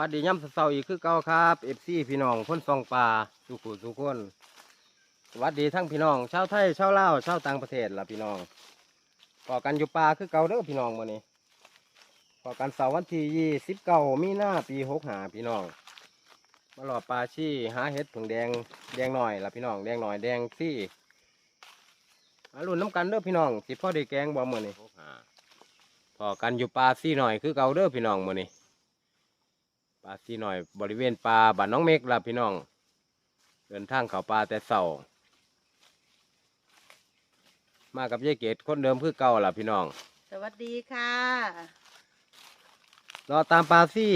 สวัสดีย่ำเสาร์อีกคือเก่าครับเอฟซีพี่น้องคนซองปลาสุขุสุขคนสวัสดีทั้งพี่น้องชาวไทยชาวลาวชาวต่างประเทศล่ะพี่น้องพอกันอยู่ป่าคือเก่าเด้อพี่น้องมื้อนี้พอกันเสาร์วันที่ยี่สิบเก้ามีนาปีหกหาพี่น้องมาหลอดปลาชี่หาเห็ดผึ่งแดงแดงหน่อยล่ะพี่น้องแดงหน่อยแดงซี่มาลุ้นน้ำกันเด้อพี่น้องสิพ่อได้แกงบ่มื้อนี้พอกันอยู่ปลาซี่หน่อยคือเก่าเด้อพี่น้องมื้อนี้ป ลาซีหน่อยบริเวณปลาบ้านน้องเมกล่ะพี่น้อง เดินทางเขาปลาแต่เสามากับยายเกดคนเดิมคือเก่าล่ะพี่น้อง สวัสดีค่ะรอตามปลาซี่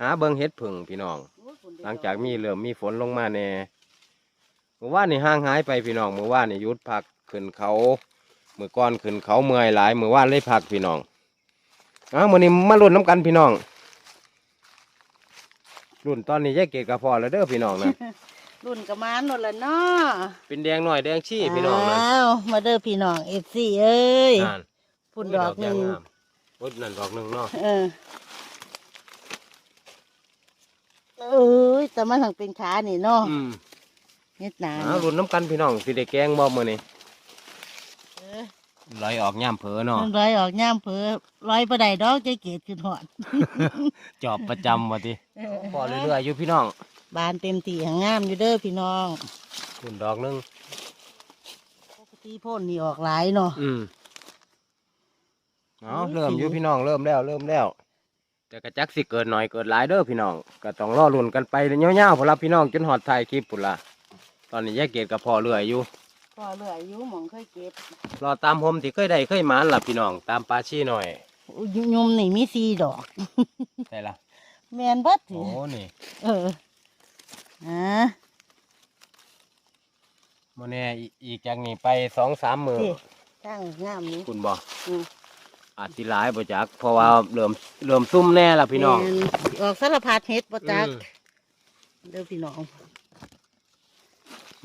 หาเบิงเห็ดผึ่งพี่น้องโอ้ยฝนเดือดหลังจากมีเริ่มมีฝนลงมาแน่เมื่อวานนี่ห่างหายไปพี่น้องเมื่อวานนี่หยุดพักขึ้นเขาเมื่อก่อนขึ้นเขาเมื่อยหลายเมื่อวานเลยพักพี่น้องอ้าวมื่อนี้มาลุ้นน้ำกันพี่น้อง รุ่นตอนนี้ยายเกดกับพ่อแล้วเด้อพี่น้องนะรุ่นกระมานหมดละเนาะเป็นแดงหน่อยแดงชี้พี่น้องนะอ้าวมาเด้อพี่น้องเอฟซีเอ้ยนั่นพุ่นดอกหนึ่งโอ้ยนั่นดอกหนึ่งเนาะเออเอ้ยแต่มันทั้งเป็นขานี่เนาะอืมเฮ็ดหนาอ้าวรุ่นน้ำกันพี่น้องสิได้แกงบ่มื้อนี้เออ ลอยออกย่ามเผลอเนาะมันร้อยออกย่ามเผือร้อยประไดดอกใจเกตขึ้นหอดจอบประจำว่าติพอเรื่อยๆอยู่พี่น้องบานเต็มที่หางงามอยู่เด้อพี่น้องรุ่นดอกหนึงปกติพ่นนี่ออกหลายเนาะอืมเอาโอ้ยเริ่มสีอยู่พี่น้องเริ่มแล้วเริ่มแล้วแต่กระจักสิเกิดหน่อยเกิดหลายเด้อพี่น้องก็ต้องรอรุ่นกันไปยาวๆพุ่นละพี่น้องจนฮอดท้ายคลิปพุ่นละตอนนี้แยกเกตกับพ่อเรื่อยอยู่ พอเหลืออยู่หมองเคยเก็บรอตามผมที่เคยได้เคยหมานล่ะพี่น้อง ตามปลาชี้หน่อยอุ๊ยยมนี่มีสีดอก ใช่ละแมนเบัดโอ้นี่เอออ่าโมเน่อีกจากนี้ไปสองสามมือนี่ข้างงามนี้ คุณบอกอืม อาจสิหลายบ่จักเพราะว่าเริ่มเริ่มซุ่มแน่ละพี่น้อง แม่ออกสารพัดเฮ็ดบ่จักอืม เด้อพี่น้อง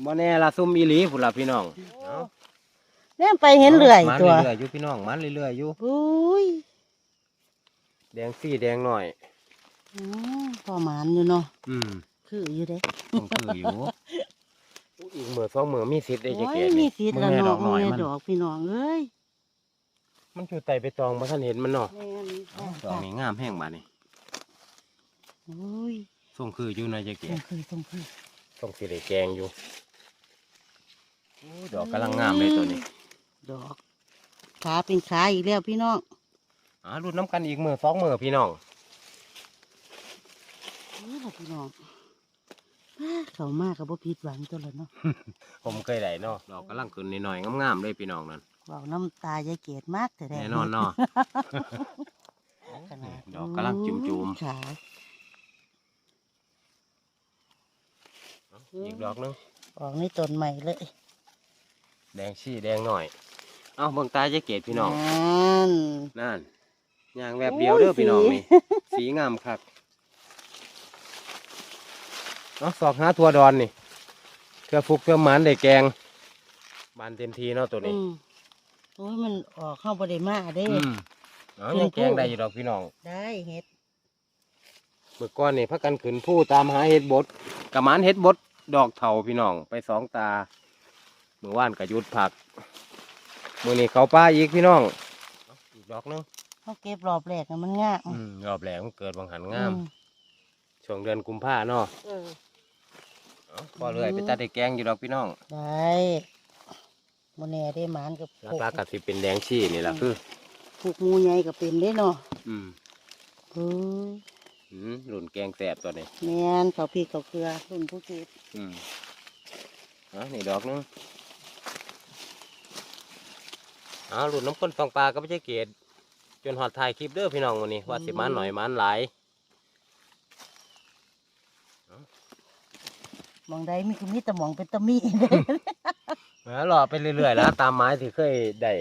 บ่แน่ละซุ่มอีหลีพุ่นละพี่น้องเอาแน่ไปเห็นเลื่อยมันตัวเรื่อยๆอยู่พี่น้องมันเรื่อยๆอยู่อุ้ยแดงสีแดงหน่อย อืมพอหมานอยู่เนาะอืมคืออยู่เด้ ต้องคืออยู่ อีกมือสองมือมีสิทธิ์ได้จะโอ้เกยตมีนี่สิทธิ์มึงละแม่ดอเนาะกหน่อยแม่มันดอกพี่น้องเอ้ยมันอยู่ใต้ใบตองบ่ทันเห็นมันเนาะแม่นดอกนี้งามแห้งบาดนี่โอ้ยส่งคืออยู่นะจะเกต้อตงคือต้องคือ ส่งสิได้แกงอยู่โอ้ยดอกกำลังงามเลยตัวนี้ ดอก ขาเป็นขาอีกแล้วพี่น้องอ่ารุ่นน้ำกันอีกมือสองมือพี่น้องนี่ล่ะพี่น้องอ้าเขามากกับบ่ผิดหวังตัวละเนาะ ผมเคยได้เนาะ ดอกกำลังขึ้นหน่อยๆงามๆเลยพี่น้องนั่นเว้าน้ำตายายเกดมากแต่แรกแน่นอนเนาะขนาดดอกกำลังจุ่มๆขา อีกดอกหนึงออกในต้นใหม่เลย แดงชี้แดงหน่อย เอาเบิ่งตาจะเกตพี่น้อง นั่นนั่นย่างแบบเดียวโอ้ยเด้อพี่น้องสีนี่สีงามคักเนาะสอกหาทัวดอนนี่เพื่อฟุกเพื่อหมันได้แกง บานเต็มทีเนาะตัวนี้อืมโอ้ยมันออกเข้าบริมาเด้อืมเอายังแกงได้อยู่ดอกพี่น้อง ได้เฮ็ดเมื่อก่อนนี่พักกันขึ้นผู้ตามหาเห็ดบดกระหมันเห็ดบด ดอกเถาพี่น้องไปสองตาเมื่อวานก็หยุดผักมื่อนี้เขาป้าอีกพี่น้องเอาอีกดอกหนึงเขาเก็บรอบแรกน่ะมันงามอืมรอบแรกมันเกิดบางหันงามอืช่วงเดือนกุมภาเนาะเออเอาพอเลยไปตัดได้แกงอยู่ดอกพี่น้องได้โมแน่ได้หมานกับแล้วปลากัดสิเป็นแดงชี่นี่แหละคือผูกหมูใหญ่ก็เป็นได้เนาะอืมเฮ้ยอืม หลุนแกงแสบตัวนี้แม่นเขาพริกเขาเกลือรุ่นผู้เก็บอืมเอ๋อนี่ดอกหนึงเอาหลุนน้ำข้นฟองปลาก็ไม่ใช่เกตจนหอดถ่ายคลิปเด้อพี่น้องวันนี้ว่าสิมันหน่อยมันหลายหมองใดมีคือมีแต่หมองเป็นตะมีเด้เออรอไปเรื่อยๆแล้วตามไม้ที่เคยได้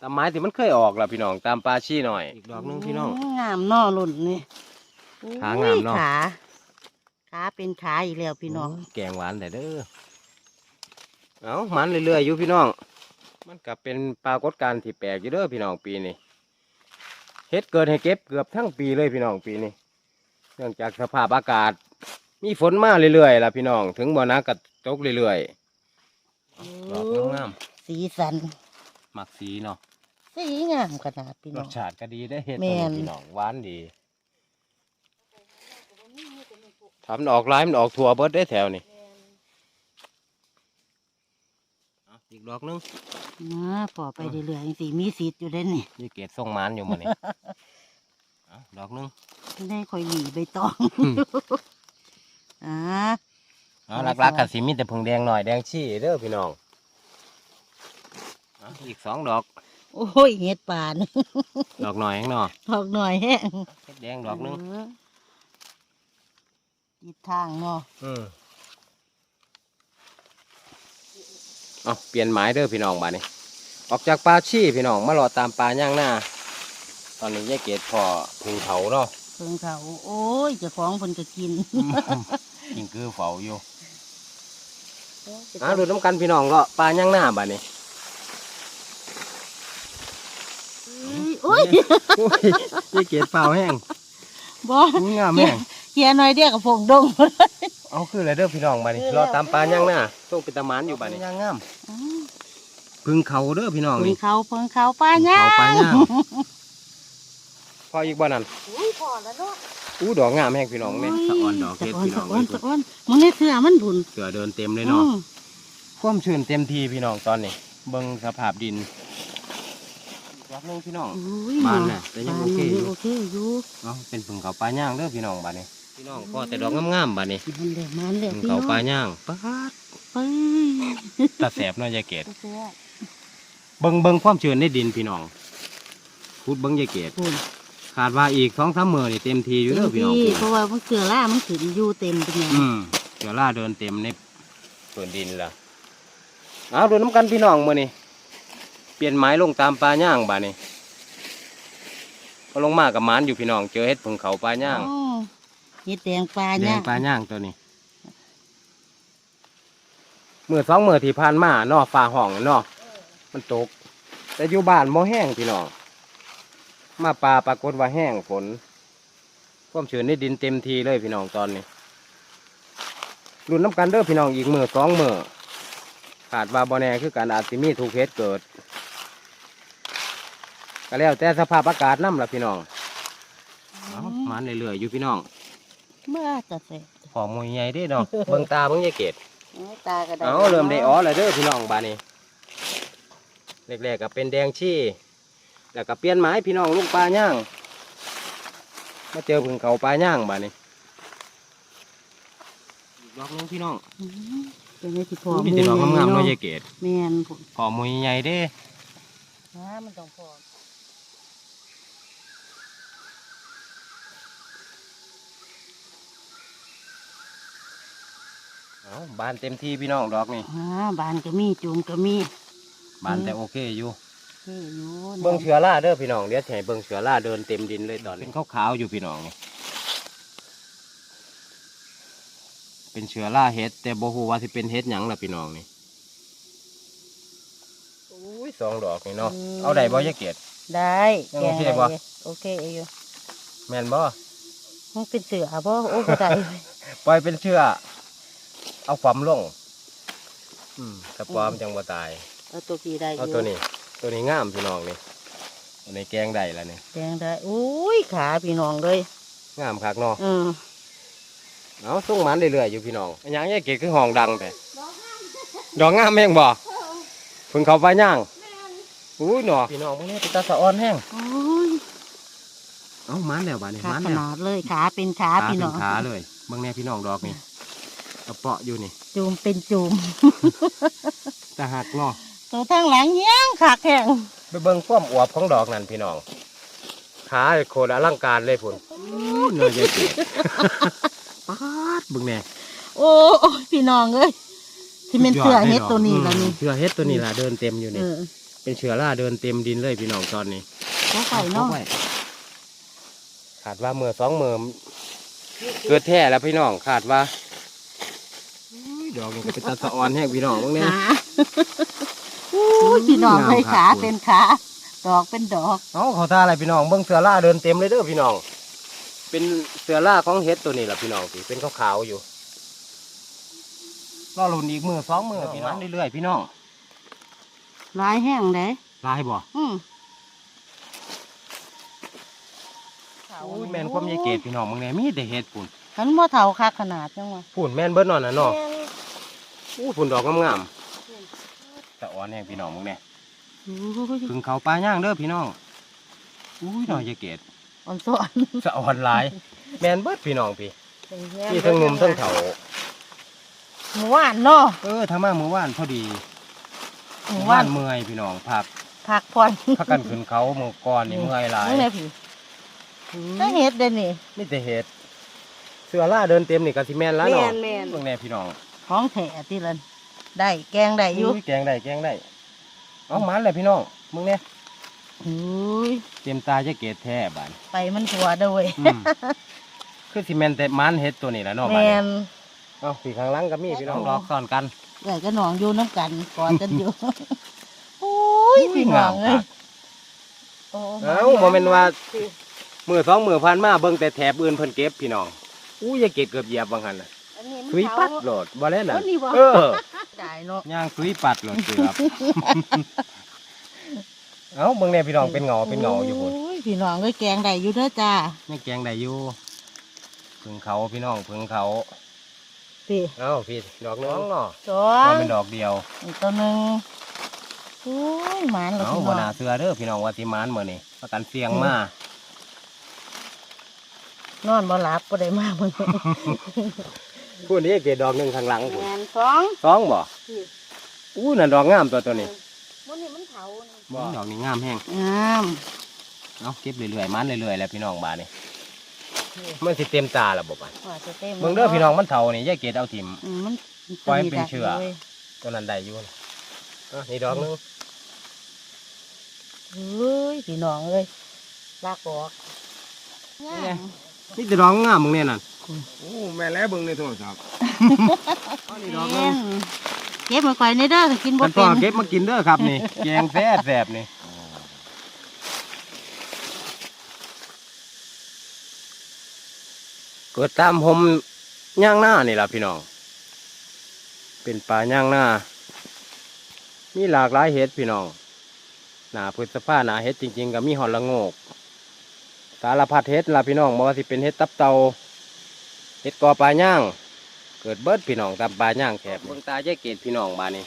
ตามไม้ที่มันเคยออกล่ะพี่น้องตามปลาชี่หน่อยอีกดอกหนึงพี่น้องงามเนอรุ่นนี่ขางามเนาะอุ้ยขาขาเป็นขาอีกแล้วพี่น้องโยแกงหวานแต่เด้อเอามันเรื่อยๆอยู่พี่น้อง มันกับเป็นปรากฏการณ์ที่แปลกอยู่เด้อพี่น้องปีนี้เฮ็ดเกิดให้เก็บเกือบทั้งปีเลยพี่น้องปีนี้เนื่องจากสภาพอากาศ มีฝนมาเรื่อยๆล่ะพี่น้อง ถึงบ่หนักก็ตกเรื่อยๆดอกงามสีสัน ๆมักสีเนาะสีงามขนาดพี่รน้อสง ชาติก็ดีได้เฮ็ดแม่น พี่น้องหวานดีทำมันออกลายมันออกถั่วเบิดได้แถวนี่เอาอีกดอกหนึงนะพอไปเรื่อยๆสีมีสีอยู่ได้นี่นี่เกศส่งหมานอยู่มื้อนี้เอาดอกหนึงได้คอยหนีใบตองอืมอ่า เอาหลักๆก็สิมีแต่ผึ่งแดงหน่อยแดงชี้เด้อพี่น้องเอาอีกสองดอก โอ้ยเห็ดป่านดอกหน่อยข้างนอกดอกหน่อยแห้งเฮ็ดแดงดอกหนึงเติดทางเนาะอืมเอาเปลี่ยนหมายเด้อพี่น้องบ้านี้ออกจากป่าชี้พี่น้องมารอตามป่าย่างหน้า ตอนนี้ยายเกดพอพึงเขาเนาะเพิ่งเขาโอ้ยเจะฟ้าของเพิ่นก็กินกินคือเฝ้าอยู่อ่าดูน้ำกันพี่น้องก็ป่าย่างหน้าบ้านี้โอ้ยโอ้ยยายเกดเฝ้าแห้งบ่งามแห้งเกียร์หน่อยเดียวกับผงดงเอาคืออะไรเด้อพี่น้องบ้านี้คือรแล้วอตามป่าย่างหน้าต้องเป็นตะหมานอยู่บ้านี้ย่างงามพึงเขาเด้อพี่น้องเพิ่งนี่เขาเพิ่งเขาป้าย่าเขาป่าย่างพออีกบ่นั่นอุ้ยพอแล้วเนาะอู้ดอกงามแห้งพี่น้องเนี่ยสะออนดอกเฮ็ดสะพี่น้องสะเลอยนสะออนมึงได้เสื้อมันบุญเสือเดินเต็มเลยเนาะอืมความชื้นเต็มทีพี่น้องตอนนี้เบิ่งสภาพดิน ดอกหนึงพี่น้องอุ้ยบ้านน่ะแต่ยังโอเคอยู่โอเคอยู่เนาะเป็นผึ่งเขาปลาย่างเด้อพี่น้องบ้านนี้พี่น้องก็แต่ดอกงามๆบ้านนี้มันเดือดมันเดือดผึ่งพี่เขาน้องปลาย่างปาดเฮ้ยตาแสบเนาะยายเกดเสื้อเบิ่งเบิ่งความชื้นในดินพี่น้องพูดเบิ่งยายเกดบุญขาดว่าอีกสองสามมื้อนี่เต็มทีอยู่เด้อพี่น้องเต็มที่เพราะว่ามันเกลือล่ามันขึ้นอยู่เต็มเป็นไงอืมเสือล่าเดินเต็มในส่วนดินละเอาดูน้ำกันพี่น้องมื้อนี้เปลี่ยนไม้ลงตามปลาย่างบ้านนี้พอลงมากับหมานอยู่พี่น้อง เจอเห็ดผึ่งเขาปลาย่างอ๋อเห็ดแดงปลาแดเนี่ยงปลาย่างตัวนี้มือสองมือที่ผ่านมาเนอฟ้าห้องเนอมันตก แต่อยู่บ้านโมแห้งพี่น้องมาปลาปรากฏว่าแห้งฝนความชื้นในดินเต็มทีเลยพี่น้องตอนนี้รุ่นน้ำกันเด้อพี่น้องอีกมือสองมือขาดว่าบอแน่คือการอาจสิมีถูกเพชเกิด ก็แล้วแต่สภาพอากาศน้ำละพี่น้องเอามันเรื่อยๆอยู่พี่น้องเมื่อจะเสร็จหอมมวยใหญ่เด้เนาะเบิ่งตาเบิ่งยายเกดตาก็ได้เอาเริ่มได้อ๋อแล้วเด้อพี่น้องบาดนี้แรกๆก็เป็นแดงชี่แล้วก็เปลี่ยนไม้พี่น้องลูกปลาย่างมาเจอพึ่งเขาปลาย่างบาดนี้อีกดอกหนึงพี่น้องอืมเป็นไงที่พอมีแต่ดอกงามๆเนาะยายเกดแม่นพุ่นหอมมวยใหญ่เด้นะมันต้องพอ เอาบานเต็มที่พี่น้องดอกนี่อ่าบานก็มีจูมก็มีบานแต่โอเคอยู่เฮ้ยอยู่นะเบิ่งเชือล่าเด้อพี่น้องเดี๋ยวสิให้เบิ่งเชือล่าเดินเต็มดินเลยตอนนี้เป็นขาวๆอยู่พี่น้องนี่เป็นเชือล่าเฮ็ดแต่บ่ฮู้ว่าสิเป็นเฮ็ดหยังล่ะพี่น้องนี่อุ้ยสองดอกนี่เนาะเอาได้บ่ยายเกียรติได้ยังแกโองเคได้บ่ โอเคอยู่แม่นบ่มันเป็นเสือบ่โอ้ก็ได้ ปล่อยเป็นเชือ เอาความลงอืมถ้าปลอมจังบ่ตาย เอาตัวกี่ได้อยู่เอาตัวนี้ ตัวนี้งามพี่น้องนี่ตัวนี้แกงได้แล้วนี่แดงได้อุ้ยขาพี่น้องเลยงามคักเนาะเออเอาส่งมันเรื่อยๆอยู่พี่น้องอันหยังยายเกียรติคือห้องดังแต่ดอกงามแม่งบ่เพิ่งเข้าไปย่างอุ้ยหนอพี่น้องพวกนี้เป็นตาสะออนแห้งโอ้ยเอามันแล้วบาดนี้ขามันขแล้วนาดเลยขาเป็นขาขาพี่เป็น้อนงขาเลยเบิ่งแน่พี่น้องดอกนี่ กระเปาะอยู่นี่ จูมเป็นจูมตาหักเนาะตัวทางหลังเงี้ยงขาแข็งไปเบิ่งความอวบของดอกนั่นพี่น้อง ขาโคตรอลังการเลยพุ่นเนื้อยายเกียรติป๊าดเบิ่งแน่โอ้ยพี่น้องเอ้ยที่เป็นเสือเฮ็ดตัวนี้แล้วนี่เสือเฮ็ดตัวนี้ล่ะเดินเต็มอยู่เอนี่อเป็นเชือราเดินเต็มดินเลยพี่น้องตอนนี้เขาใส่เนาะอไว้ขาดว่าเมื่อสองเมื่อเกิดแท้แล้วพี่น้องขาดว่าอุ้ย ดอกนี่ก็เป็นตาสะออนแห้งพี่น้องเบิ่งแน่ขาโอ้ยพี่น้องเลยงามครัขาบเป็นขาดอกเป็นดอกเอาเขาท่าอะไรพี่น้องเบิ่งเสือล่าเดินเต็มเลยเด้อพี่น้อง เป็นเสือล่าของเฮ็ดตัวนี้แหละพี่น้องสิเป็นขาวๆอยู่รอลุ่นอีกมือสองมือพี่น้องเรื่อยๆพี่น้องลายแห้งเด้ลายบ่อืมอุ้ยแม่นความยายเกดพี่น้องมึงเนี่ยมีแต่เฮ็ดปุ่นขันบ่เท่าคักขนาดจังวะปุ่นแม่นเบิดนอนน่ะเนาะ อู้ปุ่นดอกงามๆตะอ่อนแห้งพี่น้องมึงเนี่ยโอ้ยพึ่งเขาปลาย่างเด้อพี่น้องอุ้ยน้อยยายเกดอ่อนซ้อนสะอ่อนหลาย แม่นเบิดพี่น้องพี่พี่ทั้งหนุ่มทั้งเฒ่าหมูหวานเนาะเออถ้ามาเมื่อวานพอดีหมูเมื่อหวาวานนเมื่อยพี่น้องพักผักผ่อนพักกันขึ้นเขาเมื่อก่อนนี่เมื่อยหลายนี่แหละพี่ถ้าเฮ็ดเด้นี่นี่แต่เห็ดเสือล่าเดินเต็มนี่กะสิแม่นแล้วเนาะแม่นแม่นเบิ่งแน่พี่น้อง ของแท้ที่ละได้แกงได้อยู่อุ้ยแกงได้แกงได้เอามันเลยพี่น้องมึงเนี่ยอุ้ยเต็มตาจะเกตแท้บานไปมันถั่วด้วยอืมคือสิแม่นแต่มันเห็ดตัวนี้แหละเนาะแมบานนี้นเอาปีข้างหลังก็มีพี่น้องรอกซ่อนกันใหญ่ก็หนองอยู่น้ำกันกอดกันอยู่โอ้ยพี่น้องเอ้ยโเอ้าบ่แม่นว่ามือสองมือผ่านมาเบิ่งแต่แถบอื่นเพิ่นเก็บพี่น้องอู้ยายเกตเกือบเหยียบบางหันน่ะอั นนี้มันสุยปัดโหลดบ่แล้วน่ะโอ้นี่บ่ เออได้เนาะย่างสุยปัดโหลดเกือบ เอ้าเบิ่งแน่พี่น้องเป็นเงาเป็นเงาอยู่พุ่นโอ้ยพี่น้องก็แกงได้อยู่เด้อจ้ายังแกงได้อยู่เพึ่งเขาพี่น้องเพึ่งเขาพี่เอ้าพี่ดอกน้องเนาะสอเอางเป็นดอกเดียว อีกตัวหนึ่งโอ้ยหมานเหรอเอ้าพี่บ่น้องน่าเสือเด้อพี่น้องว่าสิมานมื้อนี้ประกันเสียงมานอนบ่หลับบ่ได้มาเบิ่ง พูดนี้เกดดอกหนึงข้างหลังแมพุ่นนสองสองบ่พี่อู้นั่นดอกงามตัวตัวนี้มันนี่มันเถานี่บ่ดอกนี้งามแฮงงามเอ้าเก็บเรื่อยๆมันเรื่อยๆแหล้วพี่น้องบาดนี้มันสิเต็มตาแล้วบ่บาดว่าจะเต็มเบิ่งเด้อพี่น้องมันเฒ่านี่ยายเกดเอาถิ่มอืมมันปล่อยเป็นเชื้อลยตัวนั้นได้อยู่นะอะนี่ดอกหนึงเฮ้ยพี่น้องเอ้ยลากออกนี่แต่ดอกงามมึงเนี่ยนั่น โอ้แม่แล้วเบิ่งในโทรศัพท์อันนี้ดอกหนึเอ็งนเก็บมาก่อยในเด้อกินบ่มันเป็พ่อนเก็บมากินเด้อครับนี่ แกงแซ่บแซ่บนี่เกิดตามผมย่างหน้านี่ล่ะพี่น้อง เป็นป่าย่างหน้า มีหลากหลายเห็ดพี่น้อง หนาพฤษภาหนาเห็ดจริง ๆ ก็มีหอนละโงก สารพัดเห็ดล่ะพี่น้องบ่ว่าสิเป็นเห็ดตับเตา เห็ดกอปลาย่าง เกิดเบิดพี่น้องตามปลาย่างแถบเบิ่งตาแยกเกตพี่น้องบานนี้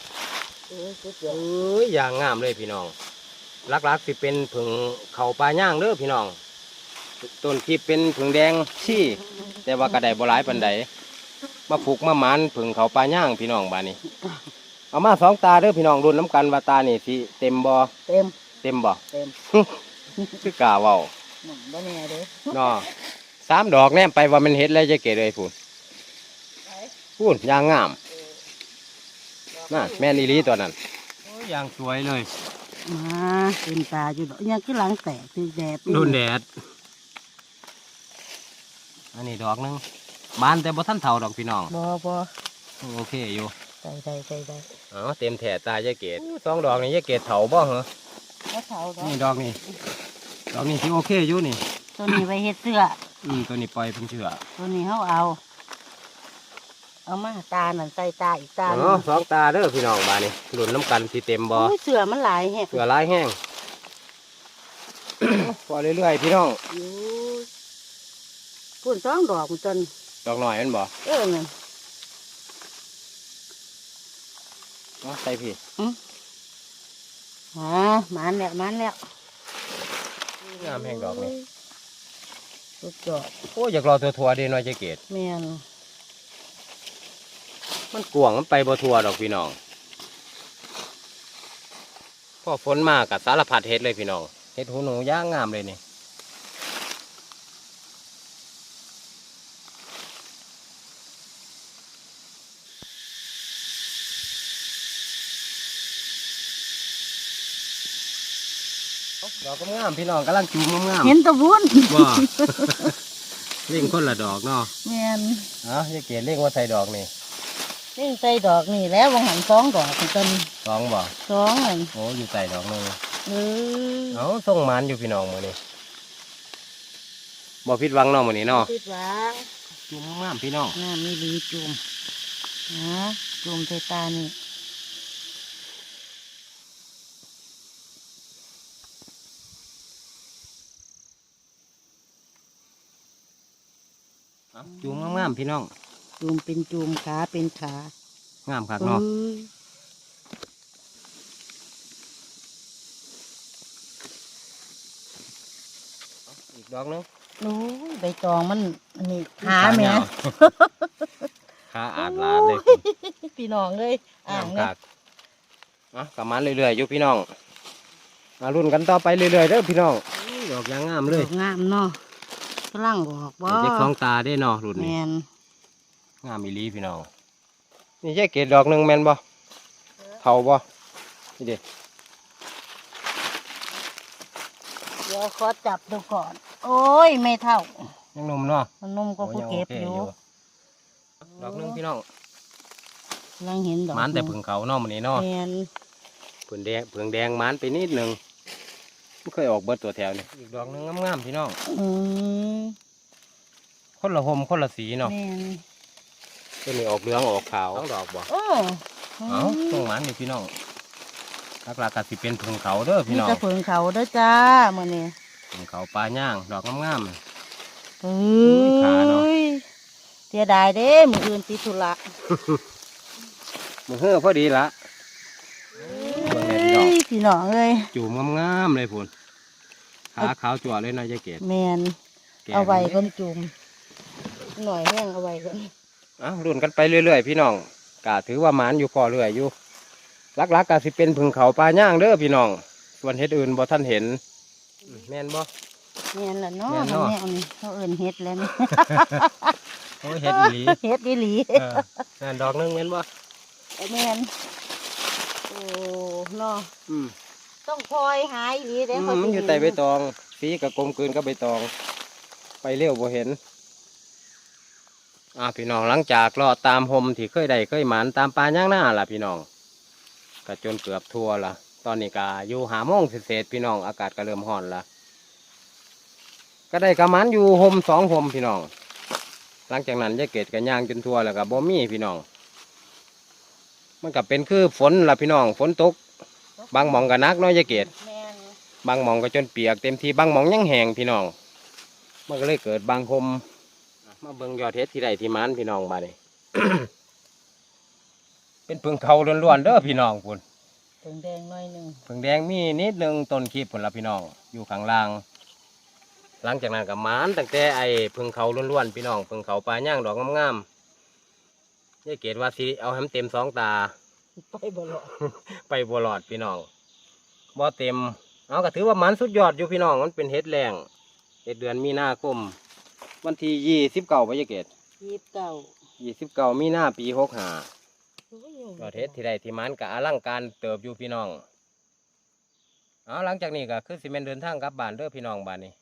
โอ้ยสุดยเออด้ยอย่างงามเลยพี่น้องลักๆสิเป็นผึ่งเขาปลาย่างเด้อพี่น้องต้นที่เป็นผึ่งแดงชี่ แต่ว่ากระไดบ่หลายปันใดมาผูกมาหมันผึ่งเขาปลาย่างพี่น้องบานนี้ เอามาสองตาเด้อพี่น้องรุ่นน้ำกันว่าตานี่สิเต็มบ่เต็มเต็มบ่เต็มคือกาเว้าหนังบ่แน่เด้อเนาะ สามดอกแนมไปว่ามันเฮ็ดแล้วจะเกดเลยพูนพูนยางงามน่ะแม่นอีหลีตัวนั้นโอ้ยยางสวยเลย มาเต็มตาอยู่ดอกยังคือหลังแตกคือแดดโดนแดด อันนี้ดอกหนึงบานแต่บ่ทันเท่าดอกพี่น้องบ่บ่โอเคอยู่ได้ได้ได้ได้อ๋อเต็มแถตายายเกดสองดอกนี่ยายเกดเถาบ่เหรอบ่เฒ่าดอกนี่ดอกนี่ดอกนี่ที่โอเคอยู่นี่ตัวนี้ไว้เฮ็ดเสื้อ อืมตัวนี้ปล่อยเพิ่งเชื่อตัวนี้เขาเอา เอามาตานั่นใส่ตาอีกตาหอ๋นึ่องสองตาเด้อพี่น้องบานนี่หลุนน้ำกันสิเต็มบ่โอ้ยเสือมันหลายแฮะเสือลายแห้งพอเรื่อยๆพี่น้องโอ้ยปุ่นสองดอกมันจนดอกหน่อยแมันบ่เออนั่น เอาใส่พี่อ่ามันแล้วมันแล้ว งามแห่งดอกนี่ สุดยอดโอ้ยอยากรอตัวทัวๆเดีหน่อยจะเกตแม่นมันกวางมันไปบ่ทัวดอกพี่น้องพอฝนมากับสารพัดเฮ็ดเลยพี่น้องเฮ็ดหูหนูย่างงามเลยนี่ ดอกก็งามพี่น้องกำลังจูมงามๆเห็นแตะวุ้นว่าเล่งคนละดอกเนาะแม่นเอ้าจะเกศเล่งว่าใส่ดอกนี่เล่นใส่ดอกนี่แล้ววางหันสองดอกมันจนสองบ่สองนั่นโอ้อยู่ใส่ดอกหนึงเออเอาส่งหมันอยู่พี่น้องมื้อนี้บ่ผิดหวังเนาะมื้อนี้เนาะคิดว่าจุ่มงามพี่น้องน้ำมีดีจุ่มนะจุ่มใส่ตานี่ จุ่มงามๆพี่น้องจุ่มเป็นจุ่มขาเป็นขางามคักเนาะเอ้ยอีกดอกหนึงโอ้ยใบตองมันอันนี้ขาแหม่ยาวขาอาดลาดเลยพี่น้องเลยอ่างงามเนี่ยคักอะกลับมาเรื่อยๆอยู่พี่น้องมารุ่นกันต่อไปเรื่อยๆเด้อพี่น้องอุ้ยดอกยางงามเลยดอกงามเนาะ กำลังบอกว่าเจ๊สองตาได้เนาะรุ่นนี้นงามอีลีพี่น้องนี่แค่เกดดอกหนึ่งแมนบ่เขาบ่นี่เด็เดี๋ยวขอจับดูก่อน โอ้ยไม่เท่ายังนุ่มเนาะมันนุ่มก็ผู้โอ้เก็บอยู่ดอกหนึงพี่น้องกำลังเห็นดอกมันแต่ผึ่งเขาเนาะมันนี้เนาะแมนผึ่งแดงผึ่งแดงมันไปนิดหนึ่ง ไม่เคยออกเบิดตัวแถวนี่อีกดอกหนึงงามๆพี่น้อง อืมคนละหมคนละสีเนาะแมนตัวนี้ออกเหลืองออกขาวต้องดอกบ่ โอ้เอ้าต้องมันนี่พี่น้องหลักๆก็สิเป็นผึ่งเขาเด้อพี่มีน้องแต่ผึ่งเขาเด้อจ้ามื่อนี้ผึ่งเขาปลาย่าง ดอกงาม เฮ้ยขาเนาะยเสียดายเด้มืออื่นติดธุระๆมือเฮือพอดีละเบิ่งแน่พี่น้องเอ้ยพี่น้องเอ้ยจูมงามๆเลยพุ่นขาขาวจั่วเลยนะยายเกดแมนแก่เอาไว้ลยก้นจุ่มหน่อยแห้งเอาไว้ก่อนอะรุ่นกันไปเรื่อยๆ พี่น้องกะถือว่าหมานอยู่พอเรื่อยอยู่ลักๆกะสิเป็นผึ่งเขาปลาย่างเด้อพี่น้อง ส่วนเฮ็ดอื่นบ่ท่านเห็นอืมแม่นบ่แม่นละเนาะแม่นทำเนาะแนวนี้เขาเอิ้นเฮ็ดแล้วนี่โอ้ยเฮ็ดอีหลีเฮ็ดอีหลีเออนั่นดอกหนึงแม่นบ่แม่นโอ้เนาะอืมต้องคอยหาอีหลีเด้อืมเขามันอยู่ใต้ใบตองสีกับกลมกลืนกับใบตอง ไปเร็วบ่เห็น อ่าพี่น้องหลังจากรอดตามหมที่เคยได้เคยหมานตามปลาย่างหน้าล่ะพี่น้องก็จนเกือบทั่วละตอนนี้ก็อยู่หาโมงเศษๆพี่น้องอากาศก็เริ่มร้อนละก็ได้กระมันอยู่หมสองหมพี่น้อง หลังจากนั้นยายเกดกันย่างจนทั่วแล้วก็บ่มีพี่น้อง มันก็เป็นคือฝนล่ะพี่น้องฝนตก บางหมองก็หนักเน้อยยายเกดแม่นบางหมองก็จนเปียกเต็มที่บางหมองยังแห้งพี่น้อง มันก็เลยเกิดบางคมมาเบิ่งยอดเฮ็ดที่ใดที่มันพี่น้องบาดนี้เป็นพึ่งเขาล้วนๆเด้อพี่น้องพุ่นถึงแดงหน่อยหนึงพึ่งแดงมีนิดนึงต้นขีบพุ่นละพี่น้อง อยู่ข้างล่าง หลังจากนั้นก็หมานตั้งแต่ไอ้พึ่งเขาล้วนๆพี่น้องพึ่งเขาปลาย่างดอกงามๆ ยายเกดว่าสิเอาให้มันเต็มสองตา ไปบ่รอดไปบัวหลอดพี่น้องบ่เต็มเอาก็ถือว่ามันสุดยอดอยู่พี่น้องมันเป็นเฮ็ดแรงเฮ็ดเดือนมีนาคมวันที่ยี่สิบเก้าพฤศจิกายนยีบเก่ายี่สิบเก้ามีนาปีหกห้าโอ้ยยอดเฮ็ดที่ใดที่มันก็อลังการเติบอยู่พี่น้องเอาหลังจากนี้ก็คือสิเมนเดินทางกลับบ้านเด้อพี่น้องบ้านนี้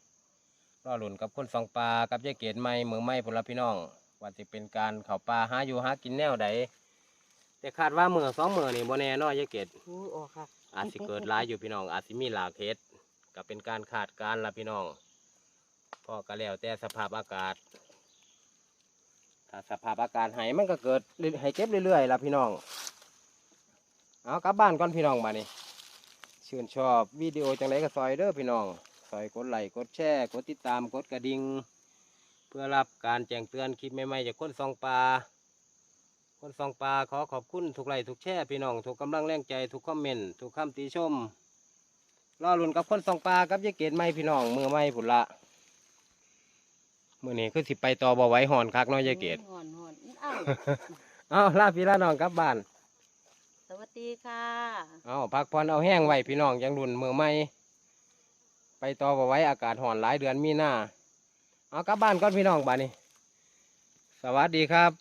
รอหลุนกับคนสองปลากับยายเกดไม่มือไม่พลพี่น้อง ว่าจะเป็นการเข้าป่าหาอยู่หากินแนวใดแต่คาดว่ามือสองมือนี่บ่แน่เนอยายเกดโอ้ยออกค่ะอาจสิเกิดร้ายอยู่พี่น้อง อาจสิมีหลากเฮ็ดก็เป็นการคาดการณ์ละพี่น้องพอก็แล้วแต่สภาพอากาศ ถ้าสภาพอากาศให้มันก็เกิดให้เก็บเรื่อยๆละพี่น้อง เอากลับบ้านก่อนพี่น้องมานี่ชื่นชอบวิดีโอจังไรก็ซอยเด้อพี่น้อง ซอยกดไลค์กดแชร์ กดติดตามกดกระดิ่งเพื่อรับการแจ้งเตือนคลิปใหม่ๆจากคนซองปลาคนสองปลาขอขอบคุณทุกไลค์ทุกแช่พี่น้องทุกกำลังแรงใจทุกคอมเมนต์ทุกคำติชมรอลุ่นกับคนสองปลากับยายเกดไม่พี่น้องมือไม่ผุนละมือนี้คือสิไปต่อบ่ไหว้หอนคักเน้อยยายเกดหอนหอนอ้าวเอาลาพี่ลาน้องกลับบ้าน สวัสดีค่ะเอาพักผ่อนเอาแห้งไว้พี่น้องยังรุ่นมือไม่ไปต่อบ่ไหว้อากาศหอนหลายเดือนมีหน้า เอากลับบ้านก่อนพี่น้องบ้านนี้ สวัสดีครับ